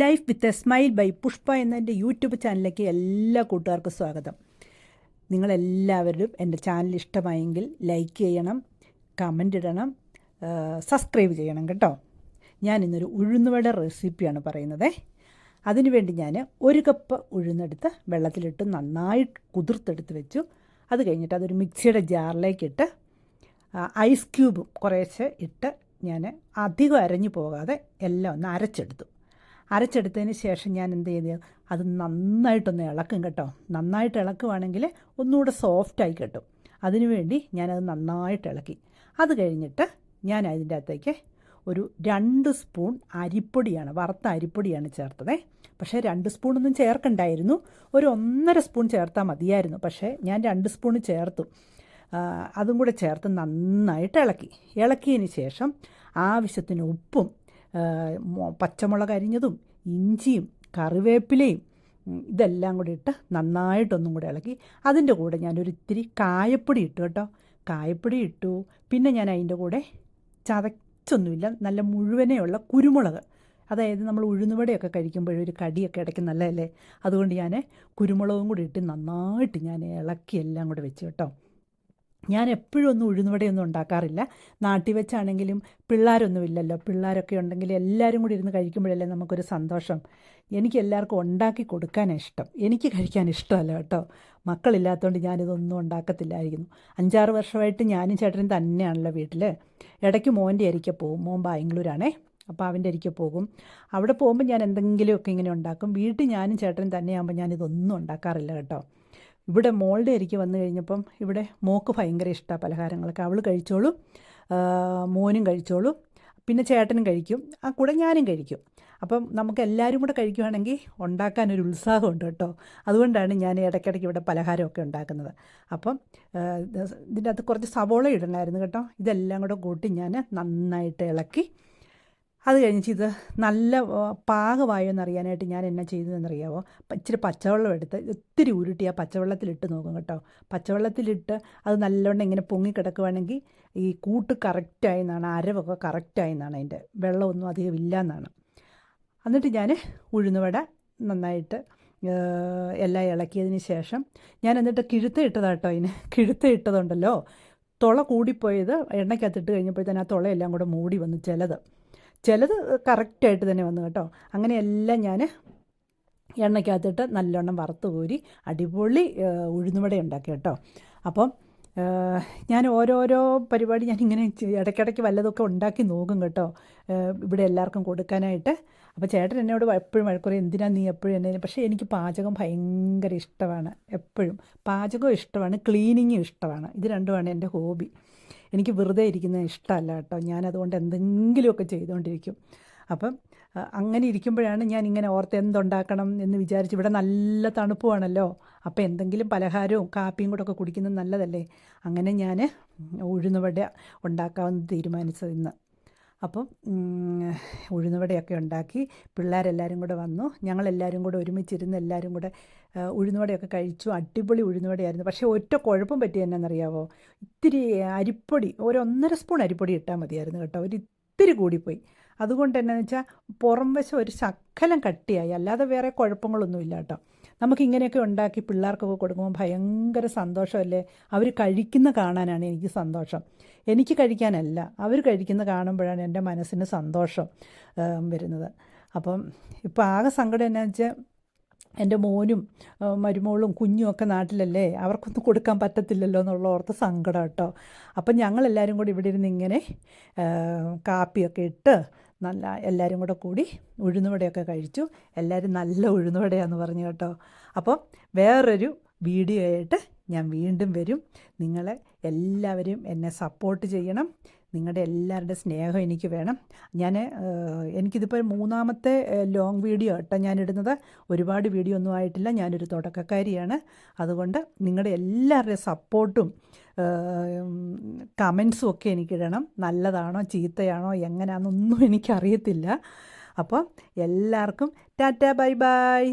Life with a smile by Pushpa എന്ന എന്റെ YouTube ചാനലിലേക്ക് എല്ലാ കൂട്ടുകാർക്കും സ്വാഗതം. നിങ്ങളെല്ലാവരും എന്റെ ചാനൽ ഇഷ്ടമായെങ്കിൽ ലൈക്ക് ചെയ്യണം കമന്റ് ഇടണം സബ്സ്ക്രൈബ് ചെയ്യണം കേട്ടോ. ഞാൻ ഇന്നൊരു ഉഴുന്നുവട റെസിപ്പിയാണ് പറയുന്നത്. അതിനുവേണ്ടി ഞാൻ ഒരു കപ്പ് ഉഴുന്നെടുത്ത് വെള്ളത്തിലിട്ട് നന്നായി കുതിർത്തെടുത്ത് വെച്ചു. അത് കഴിഞ്ഞിട്ട് അതൊരു മിക്സിയുടെ ജാറിലേക്കിട്ട് ഐസ് ക്യൂബും കുറേശ്ശെ ഇട്ട് ഞാൻ അധികം അരഞ്ഞു പോകാതെ എല്ലാം ഒന്ന് അരച്ചെടുത്തു. അരച്ചെടുത്തതിന് ശേഷം ഞാൻ എന്ത് ചെയ്തു? അത് നന്നായിട്ടൊന്ന് ഇളക്കും കേട്ടോ. നന്നായിട്ട് ഇളക്കുവാണെങ്കിൽ ഒന്നുകൂടെ സോഫ്റ്റായി കിട്ടും. അതിനുവേണ്ടി ഞാനത് നന്നായിട്ട് ഇളക്കി. അത് കഴിഞ്ഞിട്ട് ഞാൻ അതിന്റെ അകത്തേക്ക് ഒരു രണ്ട് സ്പൂൺ അരിപ്പൊടിയാണ് വറുത്ത അരിപ്പൊടിയാണ് ചേർത്തത്. പക്ഷേ രണ്ട് സ്പൂണൊന്നും ചേർക്കണ്ടായിരുന്നു. ഒരു ഒന്നര സ്പൂൺ ചേർത്താൽ മതിയായിരുന്നു. പക്ഷേ ഞാൻ രണ്ട് സ്പൂൺ ചേർത്തു. അതും കൂടെ ചേർത്ത് നന്നായിട്ട് ഇളക്കി. ഇളക്കിയതിന് ശേഷം ആവശ്യത്തിന് ഉപ്പും പച്ചമുളക് അരിഞ്ഞതും ഇഞ്ചിയും കറിവേപ്പിലയും ഇതെല്ലാം കൂടി ഇട്ട് നന്നായിട്ടൊന്നും കൂടി ഇളക്കി. അതിന്റെ കൂടെ ഞാനൊരു ഇത്തിരി കായപ്പൊടി ഇട്ടു കേട്ടോ. കായപ്പൊടി ഇട്ടു. പിന്നെ ഞാൻ അതിന്റെ കൂടെ ചതച്ചൊന്നുമില്ല. നല്ല മുഴുവനെയുള്ള കുരുമുളക്. അതായത് നമ്മൾ ഉഴുന്നുവടയൊക്കെ കഴിക്കുമ്പോൾ ഒരു കടിയൊക്കെ ഇടയ്ക്ക് നല്ലതല്ലേ? അതുകൊണ്ട് ഞാൻ കുരുമുളകും കൂടി ഇട്ട് നന്നായിട്ട് ഞാൻ ഇളക്കി എല്ലാം കൂടി വെച്ച് കേട്ടോ. ഞാൻ എപ്പോഴും ഒന്നും ഉഴുന്നുവടയൊന്നും ഉണ്ടാക്കാറില്ല. നാട്ടിൽ വെച്ചാണെങ്കിലും പിള്ളേരൊന്നുമില്ലല്ലോ. പിള്ളേരൊക്കെ ഉണ്ടെങ്കിൽ എല്ലാവരും കൂടി ഇരുന്ന് കഴിക്കുമ്പോഴല്ലേ നമുക്കൊരു സന്തോഷം. എനിക്ക് എല്ലാവർക്കും ഉണ്ടാക്കി കൊടുക്കാനാണ് ഇഷ്ടം. എനിക്ക് കഴിക്കാൻ ഇഷ്ടമല്ല കേട്ടോ. മക്കളില്ലാത്തതുകൊണ്ട് ഞാനിതൊന്നും ഉണ്ടാക്കത്തില്ലായിരുന്നു അഞ്ചാറ് വർഷമായിട്ട് ഞാനും ചേട്ടനും തന്നെയാണല്ലോ വീട്ടിൽ ഇടയ്ക്ക് മോന്റെ അരിക്ക പോകും. മോൻ ബാംഗ്ലൂരാണേ. അപ്പോൾ അവന്റെ അരിക്ക പോകും. അവിടെ പോകുമ്പോൾ ഞാൻ എന്തെങ്കിലുമൊക്കെ ഇങ്ങനെ ഉണ്ടാക്കും. വീട്ടിൽ ഞാനും ചേട്ടനും തന്നെയാകുമ്പോൾ ഞാനിതൊന്നും ഉണ്ടാക്കാറില്ല കേട്ടോ. ഇവിടെ മോളുടെ അരിക്ക് വന്നു കഴിഞ്ഞപ്പം ഇവിടെ മോക്ക് ഭയങ്കര ഇഷ്ടമാണ് പലഹാരങ്ങളൊക്കെ. അവൾ കഴിച്ചോളും മോനും കഴിച്ചോളും പിന്നെ ചേട്ടനും കഴിക്കും ആ കൂടെ ഞാനും കഴിക്കും. അപ്പം നമുക്ക് എല്ലാവരും കൂടെ കഴിക്കുകയാണെങ്കിൽ ഉണ്ടാക്കാനൊരു ഉത്സാഹമുണ്ട് കേട്ടോ. അതുകൊണ്ടാണ് ഞാൻ ഇടയ്ക്കിടയ്ക്ക് ഇവിടെ പലഹാരമൊക്കെ ഉണ്ടാക്കുന്നത്. അപ്പം ഇതിന്റെ അകത്ത് കുറച്ച് സവോള ഇടണമായിരുന്നു കേട്ടോ. ഇതെല്ലാം കൂടെ കൂട്ടി ഞാൻ നന്നായിട്ട് ഇളക്കി അത് കഴിഞ്ഞിട്ട് ഇത് നല്ല പാകമായോ എന്നറിയാനായിട്ട് ഞാൻ എന്നാ ചെയ്തതെന്നറിയാമോ ഇച്ചിരി പച്ചവെള്ളം എടുത്ത് ഒത്തിരി ഉരുട്ടി ആ പച്ചവെള്ളത്തിലിട്ട് നോക്കും കേട്ടോ. പച്ചവെള്ളത്തിലിട്ട് അത് നല്ലവണ്ണം ഇങ്ങനെ പൊങ്ങി കിടക്കുവാണെങ്കിൽ ഈ കൂട്ട് കറക്റ്റായി എന്നാണ് അരവൊക്കെ കറക്റ്റായി എന്നാണ് അതിന്റെ. വെള്ളമൊന്നും അധികം ഇല്ല എന്നാണ്. എന്നിട്ട് ഞാൻ ഉഴുന്നുവട നന്നായിട്ട് എല്ലാം ഇളക്കിയതിന് ശേഷം ഞാൻ എന്നിട്ട് കിഴുത്ത ഇട്ടതാട്ടോ അതിന്. കിഴുത്ത ഇട്ടതുണ്ടല്ലോ. തുള കൂടിപ്പോയത് എണ്ണയ്ക്കകത്തിട്ട് കഴിഞ്ഞപ്പോഴത്തേന് ആ തുളയെല്ലാം കൂടെ മൂടി വന്നു ചിലത് ചിലത് കറക്റ്റായിട്ട് തന്നെ വന്നു കേട്ടോ. അങ്ങനെയെല്ലാം ഞാൻ എണ്ണയ്ക്കകത്തിട്ട് നല്ലോണം വറുത്ത് കോരി അടിപൊളി ഉഴുന്നുവട ഉണ്ടാക്കി കേട്ടോ. അപ്പം ഞാൻ ഓരോരോ പരിപാടി ഞാൻ ഇങ്ങനെ ഇടയ്ക്കിടയ്ക്ക് വല്ലതൊക്കെ ഉണ്ടാക്കി നോക്കും കേട്ടോ. ഇവിടെ എല്ലാവർക്കും കൊടുക്കാനായിട്ട്. അപ്പോൾ ചേട്ടൻ എന്നോട് എപ്പോഴും വഴക്കുറയും എന്തിനാ നീ എപ്പോഴും എന്നെ പക്ഷേ എനിക്ക് പാചകം ഭയങ്കര ഇഷ്ടമാണ് എപ്പോഴും. പാചകം ഇഷ്ടമാണ് ക്ലീനിങ്ങും ഇഷ്ടമാണ്. ഇത് രണ്ടുമാണ് എന്റെ ഹോബി. എനിക്ക് വെറുതെ ഇരിക്കുന്നത് ഇഷ്ടമല്ല കേട്ടോ. ഞാനതുകൊണ്ട് എന്തെങ്കിലുമൊക്കെ ചെയ്തുകൊണ്ടിരിക്കും. അപ്പം അങ്ങനെ ഇരിക്കുമ്പോഴാണ് ഞാൻ ഇങ്ങനെ ഓർത്ത് എന്തുണ്ടാക്കണം എന്ന് വിചാരിച്ച് ഇവിടെ നല്ല തണുപ്പുമാണല്ലോ അപ്പോൾ എന്തെങ്കിലും പലഹാരവും കാപ്പിയും കൂടെ ഒക്കെ കുടിക്കുന്നത് നല്ലതല്ലേ? അങ്ങനെ ഞാൻ ഉഴുന്നുവട ഉണ്ടാക്കാമെന്ന് തീരുമാനിച്ചത് ഇന്ന്. അപ്പം ഉഴുന്നുവടയൊക്കെ ഉണ്ടാക്കി പിള്ളേരെല്ലാവരും കൂടെ വന്നു. ഞങ്ങളെല്ലാവരും കൂടെ ഒരുമിച്ചിരുന്ന് എല്ലാവരും കൂടെ ഉഴുന്നുവടയൊക്കെ കഴിച്ചു. അടിപൊളി ഉഴുന്നുവടയായിരുന്നു. പക്ഷേ ഒറ്റ കുഴപ്പം പറ്റി എന്നറിയാവോ ഇത്തിരി അരിപ്പൊടി ഒരു സ്പൂൺ അരിപ്പൊടി ഇട്ടാൽ മതിയായിരുന്നു കേട്ടോ. ഒരു ഇത്തിരി കൂടിപ്പോയി. അതുകൊണ്ട് എന്നാന്ന് വെച്ചാൽ പുറം വശം ഒരു ശക്കലം കട്ടിയായി. അല്ലാതെ വേറെ കുഴപ്പങ്ങളൊന്നുമില്ല കേട്ടോ. നമുക്കിങ്ങനെയൊക്കെ ഉണ്ടാക്കി പിള്ളേർക്കൊക്കെ കൊടുക്കുമ്പോൾ ഭയങ്കര സന്തോഷമല്ലേ? അവർ കഴിക്കുന്ന കാണാനാണ് എനിക്ക് സന്തോഷം. എനിക്ക് കഴിക്കാനല്ല അവർ കഴിക്കുന്ന കാണുമ്പോഴാണ് എന്റെ മനസ്സിന് സന്തോഷം വരുന്നത്. അപ്പം ഇപ്പോൾ ആകെ സങ്കടം എന്നാ വെച്ചാൽ എന്റെ മോനും മരുമോളും കുഞ്ഞും ഒക്കെ നാട്ടിലല്ലേ? അവർക്കൊന്നും കൊടുക്കാൻ പറ്റത്തില്ലല്ലോ എന്നുള്ള ഓർത്ത് സങ്കടം കേട്ടോ. അപ്പം ഞങ്ങളെല്ലാവരും കൂടി ഇവിടെ ഇരുന്ന് ഇങ്ങനെ കാപ്പിയൊക്കെ ഇട്ട് നല്ല എല്ലാവരും കൂടെ കൂടി ഉഴുന്നുവടയൊക്കെ കഴിച്ചു. എല്ലാവരും നല്ല ഉഴുന്നുവടയാന്ന് പറഞ്ഞു കേട്ടോ. അപ്പം വേറൊരു വീഡിയോ ആയിട്ട് ഞാൻ വീണ്ടും വരും. നിങ്ങളെ എല്ലാവരും എന്നെ സപ്പോർട്ട് ചെയ്യണം. നിങ്ങളുടെ എല്ലാവരുടെ സ്നേഹം എനിക്ക് വേണം. ഞാൻ എനിക്കിതിപ്പോൾ മൂന്നാമത്തെ ലോങ് വീഡിയോ കേട്ടോ ഞാനിടുന്നത്. ഒരുപാട് വീഡിയോ ഒന്നും ആയിട്ടില്ല. ഞാനൊരു തുടക്കക്കാരിയാണ്. അതുകൊണ്ട് നിങ്ങളുടെ എല്ലാവരുടെയും സപ്പോർട്ടും കമൻസും ഒക്കെ എനിക്കിടണം. നല്ലതാണോ ചീത്തയാണോ എങ്ങനെയാണെന്നൊന്നും എനിക്കറിയത്തില്ല. അപ്പോൾ എല്ലാവർക്കും ടാറ്റ ബൈ ബൈ.